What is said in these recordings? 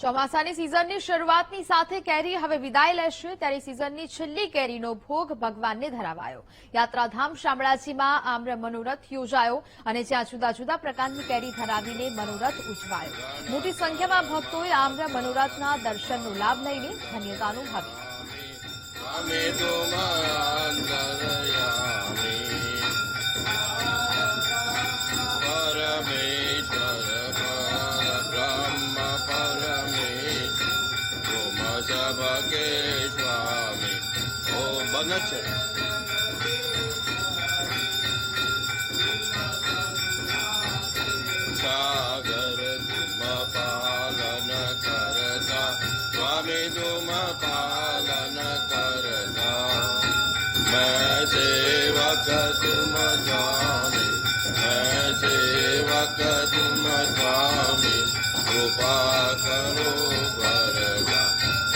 ચોમાસાની સિઝનની શરૂઆતની સાથે કેરી હવે વિદાય લેશે. ત્યારે સિઝનની છેલ્લી કેરીનો ભોગ ભગવાનને ધરાવાયો. યાત્રાધામ શામળાજીમાં આમ્ર મનોરથ યોજાયો અને જ્યાં જુદા જુદા પ્રકારની કેરી ધરાવીને મનોરથ ઉજવાયો. મોટી સંખ્યામાં ભક્તોએ આમ્ર મનોરથના દર્શનનો લાભ લઈને ધન્યતા અનુભવી સબકે સ્વામી ઓમ બંધ છે. સાગર તુમ પાલન કરતા, સ્વામી તુમ પાલન કરતા. મેં સેવક તુમ જાને મેં સેવક તુમ સ્વામી કૃપા કરો વરદા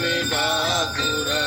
दूर